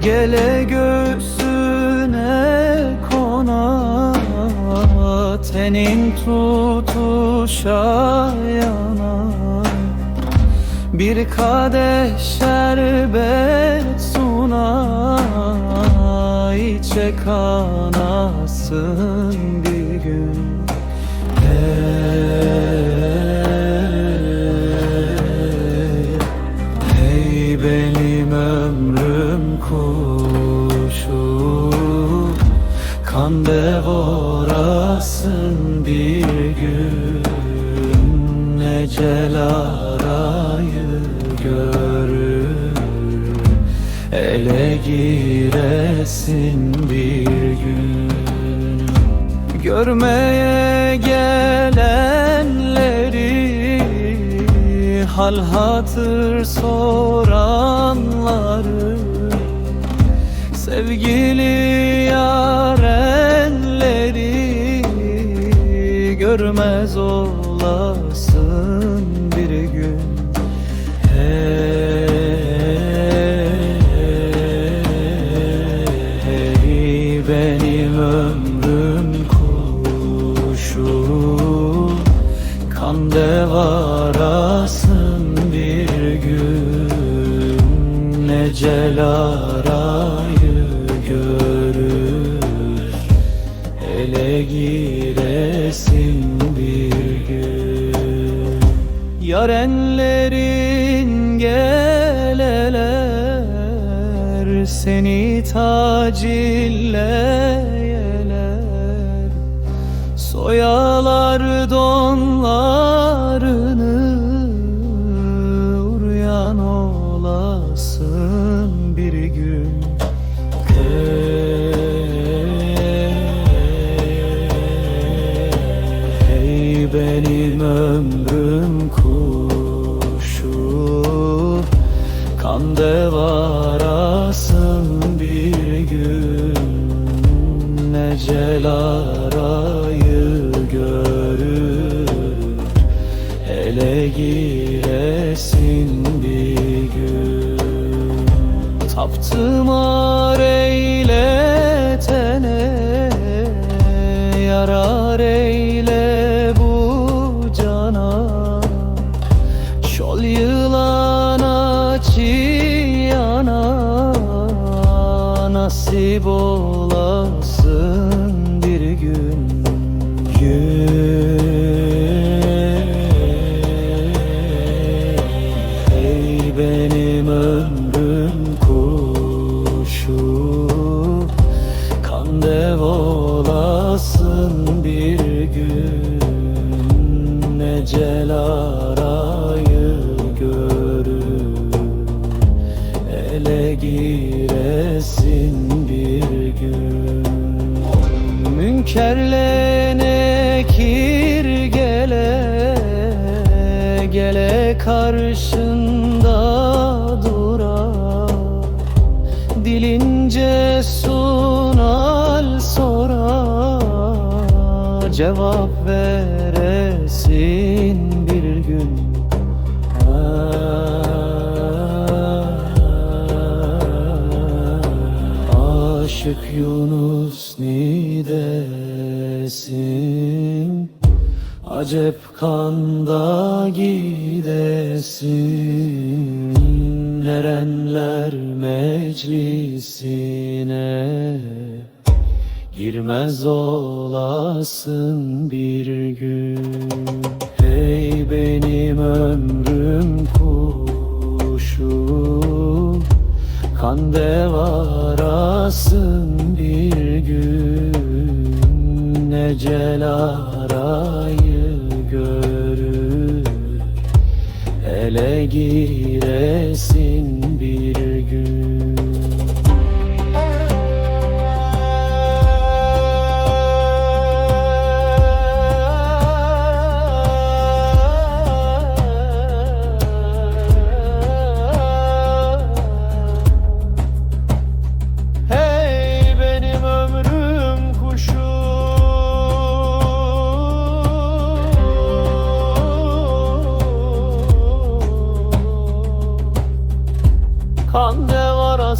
Gele göğsüne konar Tenin tutuşa yanar Bir kadeh şerbet su suna içe kanasın bir gün. Hey, hey benim ömrüm kuşu. Kan devorasın bir gün. Ecel arayı görür Ele giresin bir gün. Görmeye gelenleri Hal hatır soranları Sevgili Kan devarasın bir gün Ecel arayı görür. Ele giresin bir gün. Yarenlerin geleler Seni tacilleyeler. Soyalar donlarını Uğrayan olasın bir gün. Hey benim ömrüm kuşu Kan devarasın bir gün. Ecel arayı giresin bir gün. Taptım eyletene Yarar eyle bu cana. Şol yılana çiyana Nasip olasın bir gün. Ey Ecel arayı görür. Ele giresin bir gün. Münkerle nekir gele Gele karşında dura. Dilince sunal sora Cevap veresin Aşık Yunus nidesin? Acep kanda gidesin. Erenler meclisine Girmez olasın bir gün. Hey benim ömrüm kuşu Kan devarasın bir gün Ecel arayı görür. Ele giresin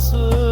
Kan devarası